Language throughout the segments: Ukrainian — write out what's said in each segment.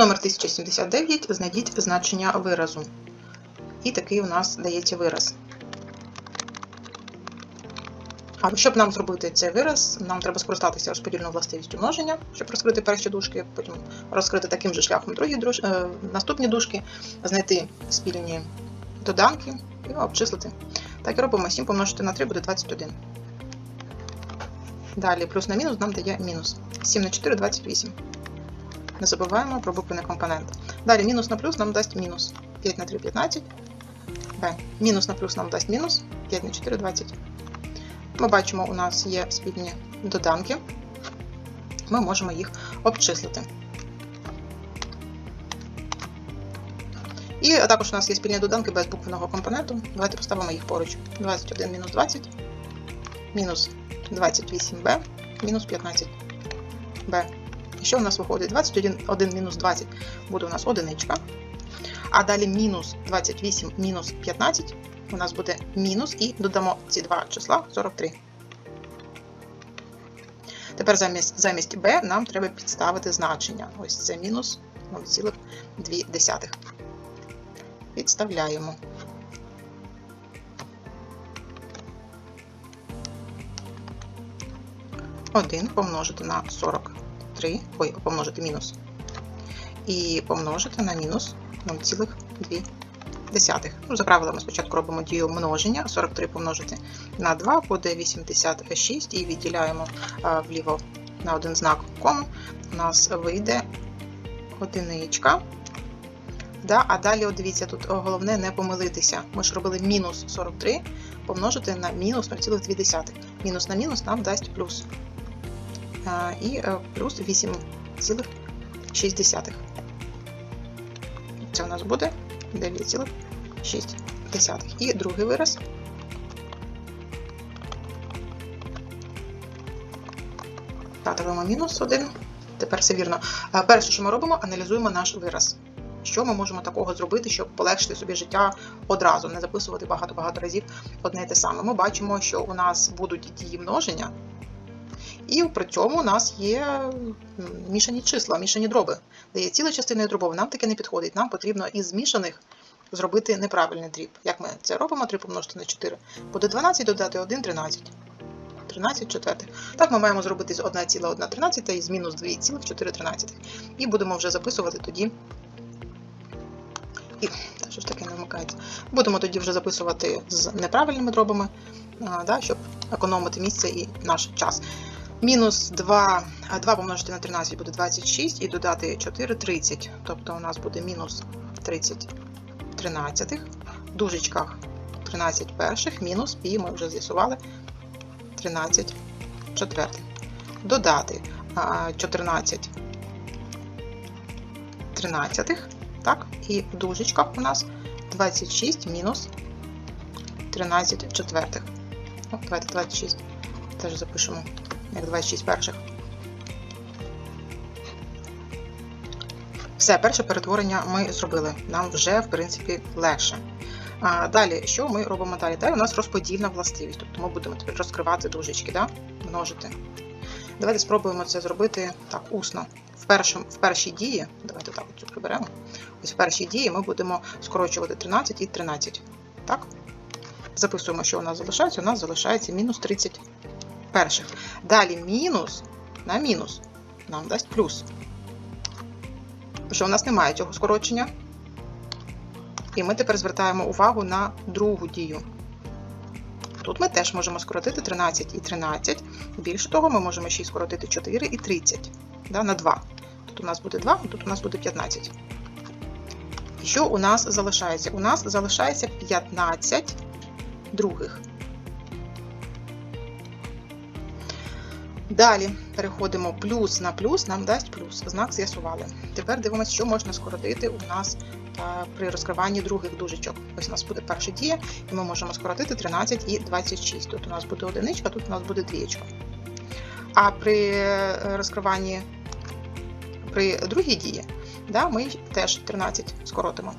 Номер 1079. Знайдіть значення виразу. І такий у нас дається вираз. А щоб нам зробити цей вираз, нам треба скористатися розподільною властивістю множення, щоб розкрити перші дужки, потім розкрити таким же шляхом другі друж... е, наступні дужки, знайти спільні доданки і обчислити. Так і робимо 7 помножити на 3 буде 21. Далі плюс на мінус нам дає мінус. 7 на 4 28. Не забуваємо про буквений компонент. Далі мінус на плюс нам дасть мінус. 5 на 3 15. Б. Мінус на плюс нам дасть мінус. 5 на 4 20. Ми бачимо, у нас є спільні доданки. Ми можемо їх обчислити. І також у нас є спільні доданки без буквеного компоненту. Давайте поставимо їх поруч. 21 мінус 20, мінус 28b, мінус 15b. Що у нас виходить? 21 1 мінус 20 буде у нас одиничка. А далі мінус 28 мінус 15 у нас буде мінус і додамо ці два числа 43. Тепер замість, замість b нам треба підставити значення. Ось це мінус 0,2. Підставляємо. Один помножити на 43, ой, помножити мінус. І помножити на мінус 0,2. Ну, за правилами спочатку робимо дію множення. 43 помножити на 2 буде 86 і відділяємо а, вліво на один знак кому. У нас вийде одиничка. Да, а далі, от дивіться, тут головне не помилитися. Ми ж робили мінус 43 помножити на мінус 0,2. Мінус на мінус нам дасть плюс. І е, плюс 8,6. Це у нас буде 9,6. І другий вираз. Ставимо мінус 1. Тепер все вірно. Перше, що ми робимо, аналізуємо наш вираз. Що ми можемо такого зробити, щоб полегшити собі життя одразу, не записувати багато-багато разів одне і те саме. Ми бачимо, що у нас будуть дії множення, і при цьому у нас є мішані числа, мішані дроби, де є ціла частина і дробова. Нам таке не підходить. Нам потрібно із змішаних зробити неправильний дріб. Як ми це робимо? 3 помножити на 4. Буде 12 додати 1 13. 13 четвертих. Так ми маємо зробити з 1,1 і з мінус 2,4. І будемо вже записувати тоді. І що ж таке не вмикається. Будемо тоді вже записувати з неправильними дробами, а, да, щоб економити місце і наш час. Мінус 2, 2 помножити на 13 буде 26 і додати 4 30. Тобто у нас буде мінус 30 тринадцятих. В дужечках 13 перших, мінус, і ми вже з'ясували 13 четвертих. Додати 14 тринадцятих. Так, і в дужечках у нас 26 мінус 13 четвертих. Давайте 26 теж запишемо як 26 перших. Все, перше перетворення ми зробили. Нам вже, в принципі, легше. А, Далі, що ми робимо далі? Далі у нас розподільна властивість. Тобто ми будемо тепер розкривати дужечки, да? множити. Давайте спробуємо це зробити так, усно. В, першому, в першій дії, давайте так цю приберемо. Ось в першій дії ми будемо скорочувати 13 і 13. Так? Записуємо, що у нас залишається. У нас залишається мінус 30 перших. Далі мінус на мінус нам дасть плюс. Що у нас немає цього скорочення. І ми тепер звертаємо увагу на другу дію. Тут ми теж можемо скоротити 13 і 13. Більше того, ми можемо ще й скоротити 4 і 30 да, на 2. Тут у нас буде 2, тут у нас буде 15. І що у нас залишається? У нас залишається 15 других. Далі переходимо плюс на плюс, нам дасть плюс. Знак з'ясували. Тепер дивимося, що можна скоротити у нас при розкриванні других дужечок. Ось у нас буде перша дія, і ми можемо скоротити 13 і 26. Тут у нас буде одиничка, тут у нас буде двієчка. А при е, розкриванні при другій дії да, ми теж 13 скоротимо.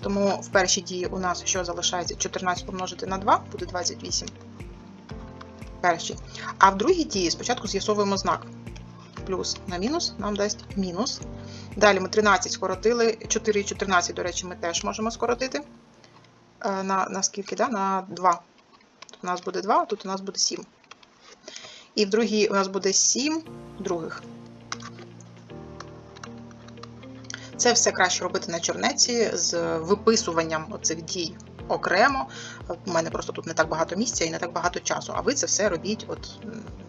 Тому в першій дії у нас що залишається? 14 помножити на 2 буде 28. Перші. А в другій дії спочатку з'ясовуємо знак. плюс на мінус нам дасть мінус. Далі ми 13 скоротили, 4 і 14, до речі, ми теж можемо скоротити. Е, На, на скільки? Да? На 2. Тут у нас буде 2, а тут у нас буде 7. І в другій у нас буде 7 других. Це все краще робити на чорнеці з виписуванням оцих дій окремо. У мене просто тут не так багато місця і не так багато часу. А ви це все робіть от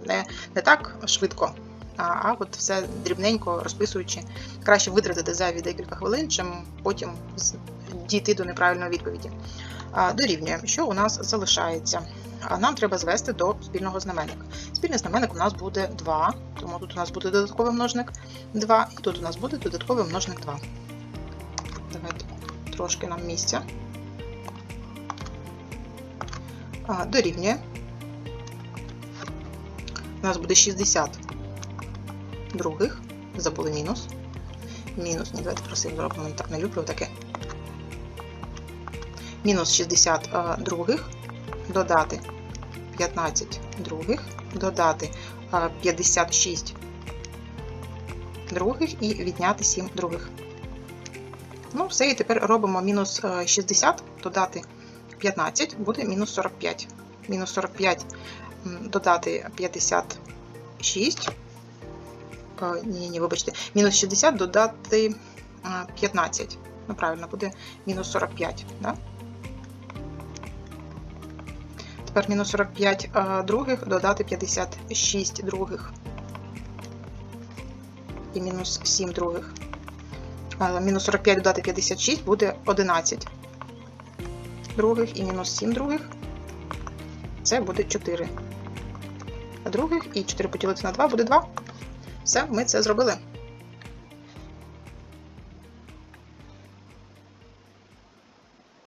не, не так швидко, а, от все дрібненько розписуючи. Краще витратити зайві декілька хвилин, чим потім дійти до неправильної відповіді. Дорівнює, що у нас залишається. Нам треба звести до спільного знаменника. Спільний знаменник у нас буде 2, тому тут у нас буде додатковий множник 2, і тут у нас буде додатковий множник 2. Давайте трошки нам місця. А, Дорівнює. У нас буде 60 других. Забули мінус. Мінус, ні, давайте красиво зробимо, так не люблю таке. Мінус 60 а, других. Додати 15 других. Додати а, 56 других і відняти 7 других. Ну, все, і тепер робимо мінус е, 60, додати 15, буде мінус 45. Мінус 45 додати 56. Е, Ні, ні, вибачте. Мінус 60 додати е, 15. Ну, правильно, буде мінус 45. Да? Тепер мінус 45 е, других додати 56 других. І мінус 7 других. Е, Мінус 45 додати 56 буде 11 других і мінус 7 других. Це буде 4 других і 4 поділити на 2 буде 2. Все, ми це зробили.